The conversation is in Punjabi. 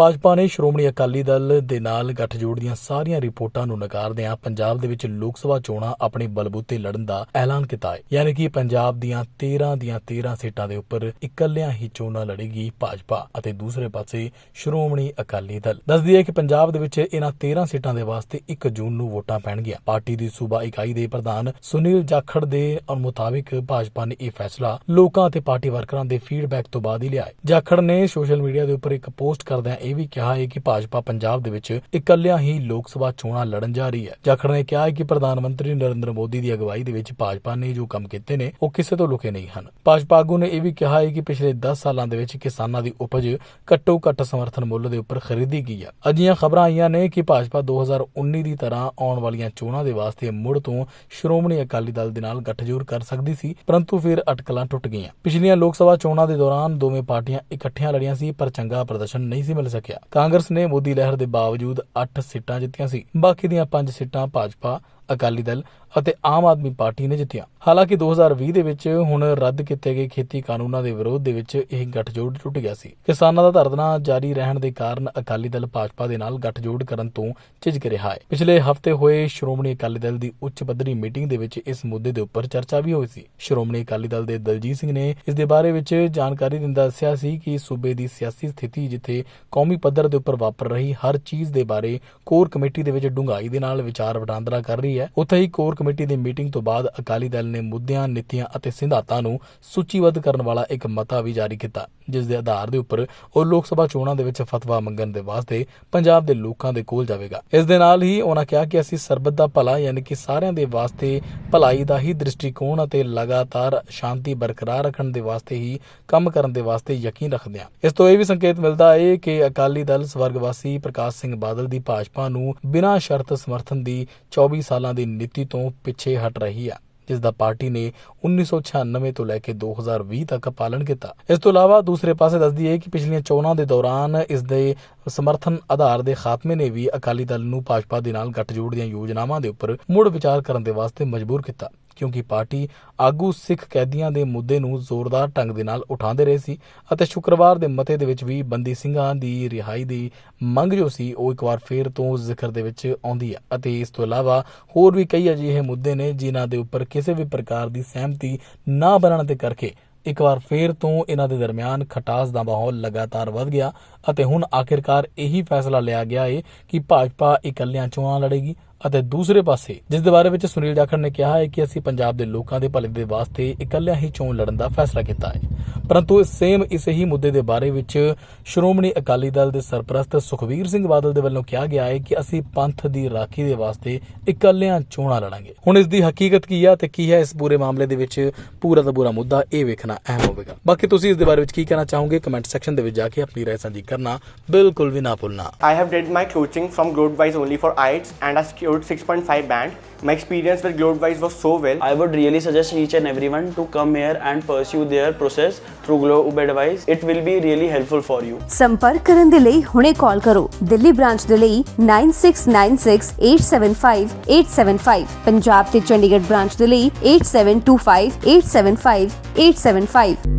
ਭਾਜਪਾ ਨੇ ਸ਼੍ਰੋਮਣੀ ਅਕਾਲੀ ਦਲ ਦੇ ਨਾਲ ਗੱਠਜੋੜ ਦੀਆਂ ਸਾਰੀਆਂ ਰਿਪੋਰਟਾਂ ਨੂੰ ਨਕਾਰਦਿਆਂ ਪੰਜਾਬ ਦੇ ਵਿੱਚ ਲੋਕ ਸਭਾ ਚੋਣਾਂ ਆਪਣੇ ਬਲਬੂਤੇ ਲੜਨ ਦਾ ਐਲਾਨ ਕੀਤਾ ਹੈ। ਯਾਨੀ ਕਿ ਪੰਜਾਬ ਦੀਆਂ 13 ਦੀਆਂ 13 ਸੀਟਾਂ ਦੇ ਉੱਪਰ ਇਕੱਲਿਆਂ ਹੀ ਚੋਣਾਂ ਲੜੇਗੀ ਭਾਜਪਾ ਅਤੇ ਦੂਸਰੇ ਪਾਸੇ ਸ਼੍ਰੋਮਣੀ ਅਕਾਲੀ ਦਲ। ਦੱਸਦੀ ਹੈ ਕਿ ਪੰਜਾਬ ਦੇ ਵਿੱਚ ਇਹਨਾਂ 13 ਸੀਟਾਂ ਦੇ ਵਾਸਤੇ 1 ਜੂਨ ਨੂੰ ਵੋਟਾਂ ਪੈਣਗੀਆਂ। ਪਾਰਟੀ ਦੀ ਸੂਬਾ ਇਕਾਈ ਦੇ ਪ੍ਰਧਾਨ ਸੁਨੀਲ ਜਾਖੜ ਦੇ ਮੁਤਾਬਿਕ ਭਾਜਪਾ ਨੇ ਇਹ ਫੈਸਲਾ ਲੋਕਾਂ ਅਤੇ ਪਾਰਟੀ ਵਰਕਰਾਂ ਦੇ ਫੀਡਬੈਕ ਤੋਂ ਬਾਅਦ ਹੀ ਲਿਆ ਹੈ। ਜਾਖੜ ਨੇ ਸੋਸ਼ਲ ਮੀਡੀਆ ਦੇ ਉੱਪਰ ਇੱਕ ਪੋਸਟ ਕਰਦਿਆਂ ਇਹ ਵੀ ਕਿਹਾ ਹੈ ਕਿ ਭਾਜਪਾ ਪੰਜਾਬ ਦੇ ਵਿੱਚ ਇਕੱਲਿਆਂ ਹੀ ਲੋਕ ਸਭਾ ਚੋਣਾਂ ਲੜਨ ਜਾ ਰਹੀ ਹੈ। ਜਾਖੜ ਨੇ ਕਿਹਾ ਹੈ ਕਿ ਪ੍ਰਧਾਨ ਮੰਤਰੀ ਨਰਿੰਦਰ ਮੋਦੀ ਦੀ ਅਗਵਾਈ ਦੇ ਵਿੱਚ ਭਾਜਪਾ ਨੇ ਜੋ ਕੰਮ ਕੀਤੇ ਨੇ, ਉਹ ਕਿਸੇ ਤੋਂ ਲੁਕੇ ਨਹੀਂ ਹਨ। ਭਾਜਪਾ ਆਗੂ ਨੇ ਇਹ ਵੀ ਕਿਹਾ ਹੈ ਕਿ ਪਿਛਲੇ 10 ਸਾਲਾਂ ਦੇ ਵਿੱਚ ਕਿਸਾਨਾਂ ਦੀ ਉਪਜ ਘੱਟੋ ਘੱਟ ਸਮਰਥਨ ਮੁੱਲ ਦੇ ਉੱਪਰ ਖਰੀਦੀ ਗਈ ਹੈ। ਅਜਿਹੀਆਂ ਖਬਰਾਂ ਆਈਆਂ ਨੇ ਕਿ ਭਾਜਪਾ 2019 ਦੀ ਤਰ੍ਹਾਂ ਆਉਣ ਵਾਲੀਆਂ ਚੋਣਾਂ ਦੇ ਵਾਸਤੇ ਮੁੜ ਤੋਂ ਸ਼੍ਰੋਮਣੀ ਅਕਾਲੀ ਦਲ ਦੇ ਨਾਲ ਗੱਠਜੋੜ ਕਰ ਸਕਦੀ ਸੀ, ਪਰੰਤੂ ਫਿਰ ਅਟਕਲਾਂ ਟੁੱਟ ਗਈਆਂ। ਪਿਛਲੀਆਂ ਲੋਕ ਸਭਾ ਚੋਣਾਂ ਦੇ ਦੌਰਾਨ ਦੋਵੇਂ ਪਾਰਟੀਆਂ ਇਕੱਠੀਆਂ ਲੜੀਆਂ ਸੀ, ਪਰ ਚੰਗਾ ਪ੍ਰਦਰਸ਼ਨ ਨਹੀਂ ਸੀ ਮਿਲ ਸਕਿਆ। ਕਾਂਗਰਸ ਨੇ ਮੋਦੀ ਲਹਿਰ ਦੇ ਬਾਵਜੂਦ 8 ਸੀਟਾਂ ਜਿੱਤੀਆਂ ਸੀ। ਬਾਕੀ ਦੀਆਂ 5 ਸੀਟਾਂ ਭਾਜਪਾ ਅਕਾਲੀ ਦਲ ਅਤੇ ਆਮ ਆਦਮੀ ਪਾਰਟੀ ਨੇ ਜਿੱਤੀਆਂ। ਹਾਲਾਂਕਿ 2020 ਦੇ ਵਿੱਚ ਹੁਣ ਰੱਦ ਕੀਤੇ ਗਏ ਖੇਤੀ ਕਾਨੂੰਨਾਂ ਦੇ ਵਿਰੋਧ ਦੇ ਵਿੱਚ ਇਹ ਗੱਠਜੋੜ ਟੁੱਟ ਗਿਆ ਸੀ। ਕਿਸਾਨਾਂ ਦਾ ਧਰਨਾ ਜਾਰੀ ਰਹਿਣ ਦੇ ਕਾਰਨ ਅਕਾਲੀ ਦਲ ਭਾਜਪਾ ਦੇ ਨਾਲ ਗੱਠਜੋੜ ਕਰਨ ਤੋਂ ਝਿਜਕ ਰਿਹਾ ਹੈ। ਪਿਛਲੇ ਹਫ਼ਤੇ ਹੋਏ ਸ਼੍ਰੋਮਣੀ ਅਕਾਲੀ ਦਲ ਦੀ ਉੱਚ ਪੱਧਰੀ ਮੀਟਿੰਗ ਦੇ ਵਿੱਚ ਇਸ ਮੁੱਦੇ ਦੇ ਉੱਪਰ ਚਰਚਾ ਵੀ ਹੋਈ ਸੀ। ਸ਼੍ਰੋਮਣੀ ਅਕਾਲੀ ਦਲ ਦੇ ਦਲਜੀਤ ਸਿੰਘ ਨੇ ਇਸ ਦੇ ਬਾਰੇ ਵਿੱਚ ਜਾਣਕਾਰੀ ਦਿੰਦਾ ਦੱਸਿਆ ਸੀ ਕਿ ਸੂਬੇ ਦੀ ਸਿਆਸੀ ਸਥਿਤੀ ਜਿੱਥੇ ਕੌਮੀ ਪੱਧਰ ਦੇ ਉੱਪਰ ਵਾਪਰ ਰਹੀ ਹਰ ਚੀਜ਼ ਦੇ ਬਾਰੇ ਕੋਰ ਕਮੇਟੀ ਦੇ ਵਿੱਚ ਡੂੰਘਾਈ ਦੇ ਨਾਲ ਵਿਚਾਰ ਵਟਾਂਦਰਾ ਕਰ ਰਹੀ ਹੈ। ਉੱਥੇ ਹੀ ਕੋਰ ਕਮੇਟੀ ਦੀ ਮੀਟਿੰਗ ਤੋਂ ਬਾਅਦ ਅਕਾਲੀ ਦਲ ਨੇ ਮੁੱਦਿਆਂ, ਨੀਤੀਆਂ ਅਤੇ ਸਿਧਾਂਤਾਂ ਨੂੰ ਸੂਚੀਬੱਧ ਕਰਨ ਵਾਲਾ ਇੱਕ ਮਤਾ ਵੀ ਜਾਰੀ ਕੀਤਾ। ਜਿਸ ਦੇ ਆਧਾਰ ਦੇ ਉੱਪਰ ਉਹ ਲੋਕ ਸਭਾ ਚੋਣਾਂ ਦੇ ਵਿੱਚ ਫਤਵਾ ਮੰਗਣ ਦੇ ਵਾਸਤੇ ਪੰਜਾਬ ਦੇ ਲੋਕਾਂ ਦੇ ਕੋਲ ਜਾਵੇਗਾ। ਇਸ ਦੇ ਨਾਲ ਹੀ ਉਹਨਾਂ ਕਿਹਾ ਕਿ ਅਸੀਂ ਸਰਬੱਤ ਦਾ ਭਲਾ, ਯਾਨੀ ਕਿ ਸਾਰਿਆਂ ਦੇ ਵਾਸਤੇ ਭਲਾਈ ਦਾ ਹੀ ਦ੍ਰਿਸ਼ਟੀਕੋਣ ਅਤੇ ਲਗਾਤਾਰ ਸ਼ਾਂਤੀ ਬਰਕਰਾਰ ਰੱਖਣ ਦੇ ਵਾਸਤੇ ਹੀ ਕੰਮ ਕਰਨ ਦੇ ਵਾਸਤੇ ਯਕੀਨ ਰੱਖਦੇ ਹਾਂ। ਇਸ ਤੋਂ ਇਹ ਵੀ ਸੰਕੇਤ ਮਿਲਦਾ ਹੈ ਕਿ ਅਕਾਲੀ ਦਲ ਸਵਰਗਵਾਸੀ ਪ੍ਰਕਾਸ਼ ਸਿੰਘ ਬਾਦਲ ਦੀ ਭਾਜਪਾ ਨੂੰ ਬਿਨਾਂ ਸ਼ਰਤ ਸਮਰਥਨ ਦੀ 24 ਸਾਲਾਂ ਦੀ ਨੀਤੀ ਤੋਂ ਪਿੱਛੇ ਹਟ ਰਹੀ ਹੈ ਜਿਸ ਦਾ ਪਾਰਟੀ ਨੇ 1996 ਤੋਂ ਲੈ ਕੇ 2020 ਤੱਕ ਪਾਲਣ ਕੀਤਾ। ਇਸ ਤੋਂ ਇਲਾਵਾ ਦੂਸਰੇ ਪਾਸੇ ਦੱਸਦੀ ਹੈ ਕਿ ਪਿਛਲੀਆਂ ਚੋਣਾਂ ਦੇ ਦੌਰਾਨ ਇਸ ਦੇ ਸਮਰਥਨ ਆਧਾਰ ਦੇ ਖਾਤਮੇ ਨੇ ਵੀ ਅਕਾਲੀ ਦਲ ਨੂੰ ਭਾਜਪਾ ਦੇ ਨਾਲ ਗੱਠਜੋੜ ਦੀਆਂ ਯੋਜਨਾਵਾਂ ਦੇ ਉੱਪਰ ਮੁੜ ਵਿਚਾਰ ਕਰਨ ਦੇ ਵਾਸਤੇ ਮਜਬੂਰ ਕੀਤਾ। ਕਿਉਂਕਿ ਪਾਰਟੀ ਆਗੂ ਸਿੱਖ ਕੈਦੀਆਂ ਦੇ ਮੁੱਦੇ ਨੂੰ ਜ਼ੋਰਦਾਰ ਢੰਗ ਦੇ ਨਾਲ ਉਠਾਉਂਦੇ ਰਹੇ ਸੀ ਅਤੇ ਸ਼ੁੱਕਰਵਾਰ ਦੇ ਮਤੇ ਦੇ ਵਿੱਚ ਵੀ ਬੰਦੀ ਸਿੰਘਾਂ ਦੀ ਰਿਹਾਈ ਦੀ ਮੰਗ ਜੋ ਸੀ, ਉਹ ਇੱਕ ਵਾਰ ਫੇਰ ਤੋਂ ਜ਼ਿਕਰ ਦੇ ਵਿੱਚ ਆਉਂਦੀ ਹੈ ਅਤੇ ਇਸ ਤੋਂ ਇਲਾਵਾ ਹੋਰ ਵੀ ਕਈ ਅਜਿਹੇ ਮੁੱਦੇ ਨੇ ਜਿਨ੍ਹਾਂ ਦੇ ਉੱਪਰ ਕਿਸੇ ਵੀ ਪ੍ਰਕਾਰ ਦੀ ਸਹਿਮਤੀ ਨਾ ਬਣਨ ਦੇ ਕਰਕੇ ਇੱਕ ਵਾਰ ਫੇਰ ਤੋਂ ਇਹਨਾਂ ਦੇ ਦਰਮਿਆਨ ਖਟਾਸ ਦਾ ਮਾਹੌਲ ਲਗਾਤਾਰ ਵੱਧ ਗਿਆ। ਅਤੇ ਹੁਣ ਆਖਿਰਕਾਰ ਇਹੀ ਫੈਸਲਾ ਲਿਆ ਗਿਆ ਹੈ ਕਿ ਭਾਜਪਾ ਇਕੱਲਿਆਂ ਚੋਣਾਂ ਲੜੇਗੀ ਅਤੇ ਦੂਸਰੇ ਪਾਸੇ ਜਿਸ ਦੇ ਬਾਰੇ ਵਿੱਚ ਸੁਨੀਲ ਜਾਖੜ ਨੇ ਕਿਹਾ ਹੈ ਕਿ ਅਸੀਂ ਪੰਜਾਬ ਦੇ ਲੋਕਾਂ ਦੇ ਭਲੇ ਦੇ ਵਾਸਤੇ ਇਕੱਲਿਆਂ ਹੀ ਚੋਣ ਲੜਨ ਦਾ ਫੈਸਲਾ ਕੀਤਾ ਹੈ ਪਰੰਤੂ ਸੇਮ ਇਸੇ ਹੀ ਮੁੱਦੇ ਦੇ ਬਾਰੇ ਵਿੱਚ ਸ਼੍ਰੋਮਣੀ ਅਕਾਲੀ ਦਲ ਦੇ ਸਰਪ੍ਰਸਤ ਸੁਖਵੀਰ ਸਿੰਘ ਬਾਦਲ ਦੇ ਵੱਲੋਂ ਕਿਹਾ ਗਿਆ ਹੈ ਕਿ ਅਸੀਂ ਪੰਥ ਦੀ ਰਾਖੀ ਦੇ ਵਾਸਤੇ ਇਕੱਲਿਆਂ ਚੋਣਾਂ ਲੜਾਂਗੇ ਹੁਣ ਇਸ ਦੀ ਹਕੀਕਤ ਕੀ ਹੈ ਤੇ ਕੀ ਹੈ ਇਸ ਪੂਰੇ ਮਾਮਲੇ ਦੇ ਵਿੱਚ ਪੂਰਾ ਦਾ ਪੂਰਾ ਮੁੱਦਾ ਇਹ ਵੇਖਣਾ ਅਹਿਮ ਹੋਵੇਗਾ ਬਾਕੀ ਤੁਸੀਂ ਇਸ ਦੇ ਬਾਰੇ ਵਿੱਚ ਕੀ ਕਹਿਣਾ ਚਾਹੋਗੇ ਕਮੈਂਟ ਸੈਕਸ਼ਨ ਦੇ ਵਿੱਚ ਜਾ ਕੇ ਆਪਣੀ رائے ਸਾਂਝੀ ਕਰਨਾ ਬਿਲਕੁਲ ਵੀ ਨਾ ਭੁੱਲਣਾ I have did my coaching from Globewise only for IELTS and I secured 6.5 band. My experience with Globewise was so well. I would really suggest each and everyone to come here and pursue their process through Globe Advice. It will be really helpful for you. ਸੰਪਰਕ ਕਰਨ ਦੇ ਲਈ ਹੁਣੇ ਕਾਲ ਕਰੋ ਦਿੱਲੀ ਬ੍ਰਾਂਚ ਦੇ ਲਈ 9696875875 ਪੰਜਾਬ ਤੇ ਚੰਡੀਗੜ੍ਹ ਬ੍ਰਾਂਚ ਦੇ ਲਈ 8725875875